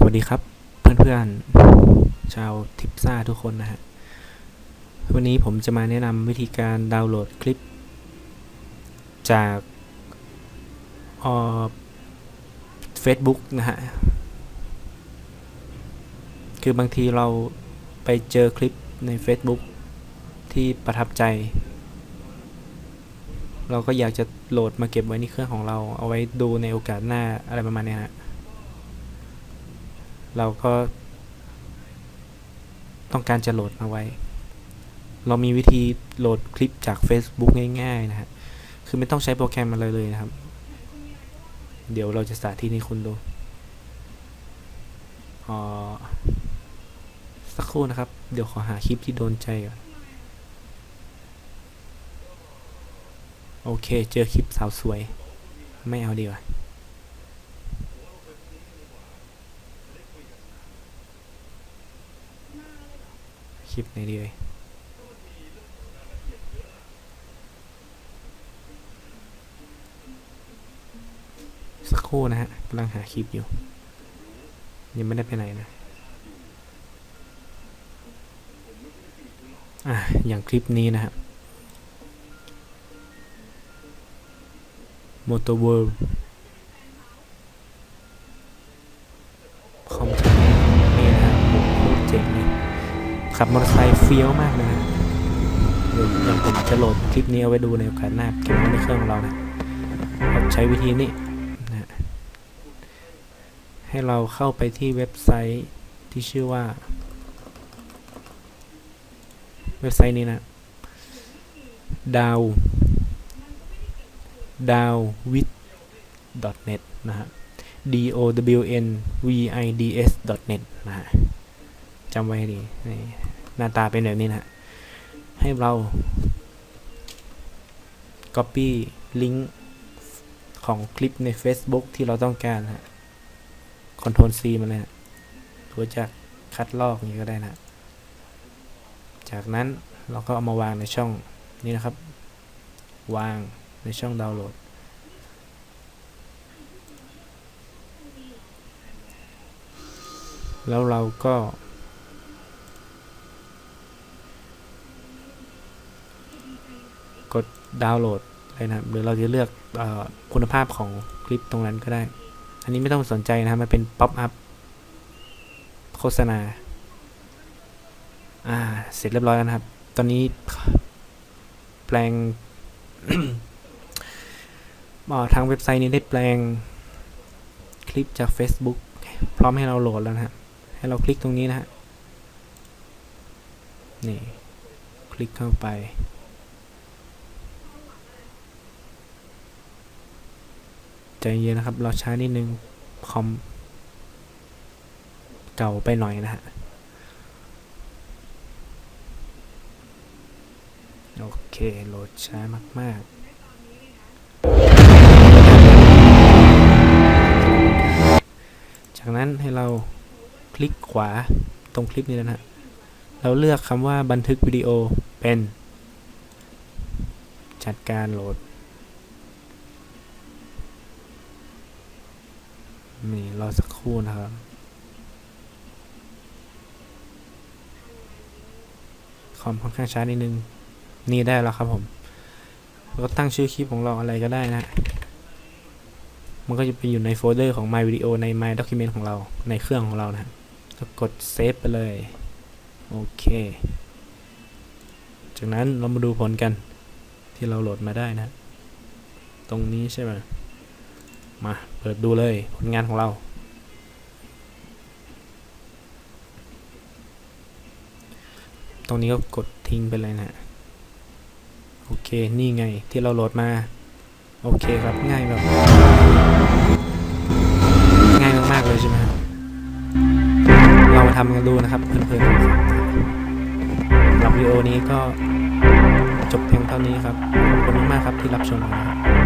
สวัสดีครับเพื่อนๆ ชาวทิปซ่าทุกคนนะฮะ วันนี้ผมจะมาแนะนำวิธีการดาวน์โหลดคลิป จากเอ่อ Facebook นะฮะ คือบางทีเราไปเจอคลิปใน Facebook ที่ประทับใจ เราก็อยากจะโหลดมาเก็บไว้ในเครื่องของเราเอาไว้ดูในโอกาสหน้าอะไรประมาณนี้ฮะ เราก็ต้องการจะโหลดมาไว้ เรามีวิธีโหลดคลิปจาก Facebook ง่ายๆนะฮะ คือไม่ต้องใช้โปรแกรมอะไรเลยนะครับ เดี๋ยวเราจะสาธิตให้คุณดูออสักครู่นะครับ เดี๋ยวขอหาคลิปที่โดนใจก่อน โอเค เจอคลิปสาวสวย ไม่เอาดีกว่า ลิปไหนดีเลยสักครู่นะฮะกำลังหาคลิปอยู่ ยังไม่ได้ไปไหนนะอะอย่างคลิปนี้นะครับ Motor World ขับมอเตอร์ไซค์เฟี้ยวมากเลยนะเดี๋ยวอย่างผมจะโหลดคลิปนี้เอาไว้ดูในโอกาสหน้าเก็บไว้ในเครื่องของเรานะเราใช้วิธีนี้นะให้เราเข้าไปที่เว็บไซต์ที่ชื่อว่า เว็บไซต์นี้นะดาวดาววิด net นะฮะ d o w n v i d s net นะฮะ จำไว้ให้ดีนี่หน้าตาเป็นแบบนี้นะฮะให้เรา Copy ลิงก์ของคลิปใน Facebook ที่เราต้องการนะฮะ Ctrl C มาเลยนะหรือจะคัดลอกอย่างนี้ก็ได้นะ จากนั้นเราก็เอามาวางในช่องนี้นะครับ วางในช่องดาวน์โหลด แล้วเราก็ ก ดาวน์โหลดเลยนะครับหรือเราจะเลือกอคุณภาพของคลิปตรงนั้นก็ได้ อันนี้ไม่ต้องสนใจนะครับมันเป็นป๊อปอัพโฆษณา อ่า เสร็จเรียบร้อยแล้วนะครับ ตอนนี้แปลงทางเว็บไซต์นี้ได้แปลงคลิปจาก Facebook พร้อมให้เราโหลดแล้วนะครับให้เราคลิกตรงนี้นะฮะ นี่ คลิกเข้าไป ใจเย็นนะครับ เราช้านิดนึงคอมเก่าไปหน่อยนะฮะโอเคโหลดช้ามากๆจากนั้นให้เราคลิกขวาตรงคลิปนี้นะฮะ เราเลือกคำว่าบันทึกวิดีโอเป็น จัดการโหลด นี่รอสักครู่นะครับ คอมค่อนข้างช้านิดนึง นี่ได้แล้วครับผมเราก็ตั้งชื่อคลิปของเราอะไรก็ได้นะ มันก็จะไปอยู่ในโฟลเดอร์ของ My Video ใน My Document ของเรา ในเครื่องของเรานะก็กดเซฟไปเลย โอเค จากนั้นเรามาดูผลกันที่เราโหลดมาได้นะ ตรงนี้ใช่ไหม มาเปิดดูเลยผลงานของเรา ตรงนี้ก็กดทิ้งไปเลยนะโอเค นี่ไงที่เราโหลดมา โอเคครับง่ายแบบ ง่ายมาก ๆ เลยใช่ไหมเรามาทำกันดูนะครับเพื่อนๆสำหรับวิดีโอนี้ก็จบเพียงเท่านี้ครับ ขอบคุณมากๆครับที่รับชมนะครับ